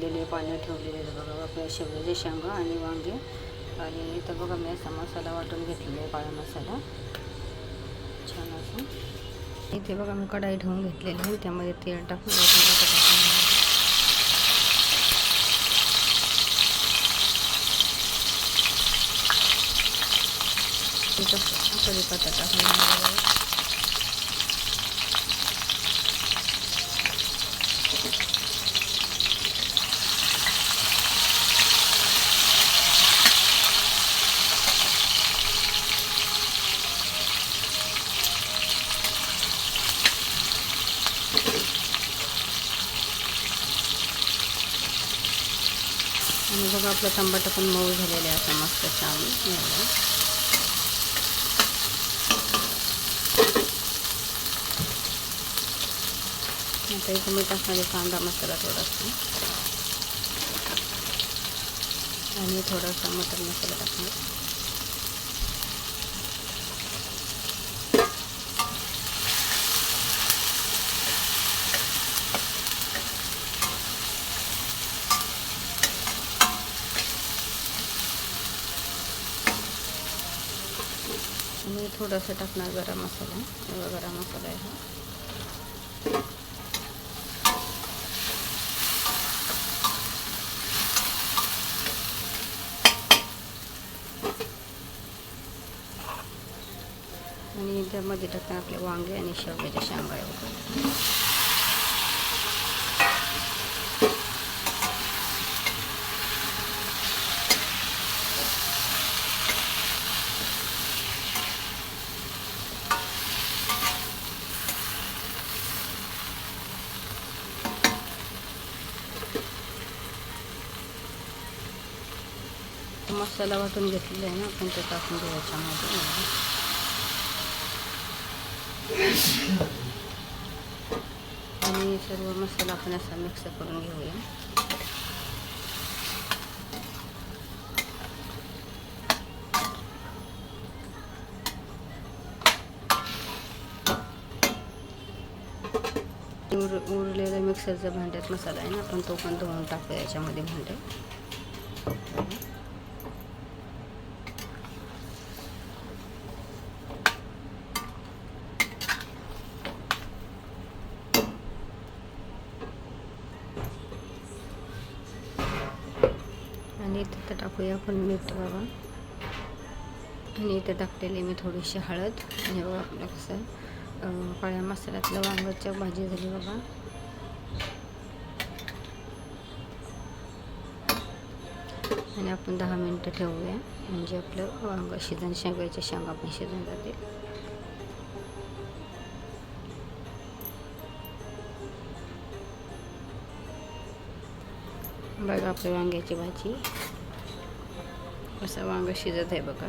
पाणी ठेवलेले बघा आपल्या शेवग्याचे शेंगा आणि वांगे. आणि इथं बघा मी असा मसाला वाटून घेतलेला आहे काळा मसाला. छान असं. इथे बघा मी कढाई ठेवून घेतलेली आहे. त्यामध्ये तेल टाकून कढीपत्ता टाकून आणि बघा आपलं टमाटर पण मऊ झालेले आहे आता मस्त छान आता इथं मी टाकणारे कांदा मसाला थोडासा. आणि थोडासा मटन मसाला टाकणार. आणि थोडंसं टाकणार गरम मसाला. एवढा गरम मसाला आहे हा. आणि त्यामध्ये टाकणार आपले वांगे आणि शेवग्याच्या शेंगा वगैरे मसाला वाटून घेतलेला आहे ना आपण ते टाकून घेऊ याच्यामध्ये. आणि सर्व मसाला आपण असा मिक्स करून घेऊया. उर उरलेल्या मिक्सरच्या भांड्यात मसाला आहे ना आपण तो पण धुवून टाकूया याच्यामध्ये भांडे. आणि इथं तर टाकूया आपण मीठ बाबा. आणि इथं टाकलेली मी थोडीशी हळद. आणि बघा आपलं कसं काळ्या मसाल्यातलं वांग्याच्या भाजी झाली बघा आणि आपण दहा मिनटं ठेवूया. म्हणजे आपलं वांग शिजन शेंगाच्या शेंगा पण शिजून जातील. बघा आपली वांग्याची भाजी. असं वांग शिजत आहे बघा.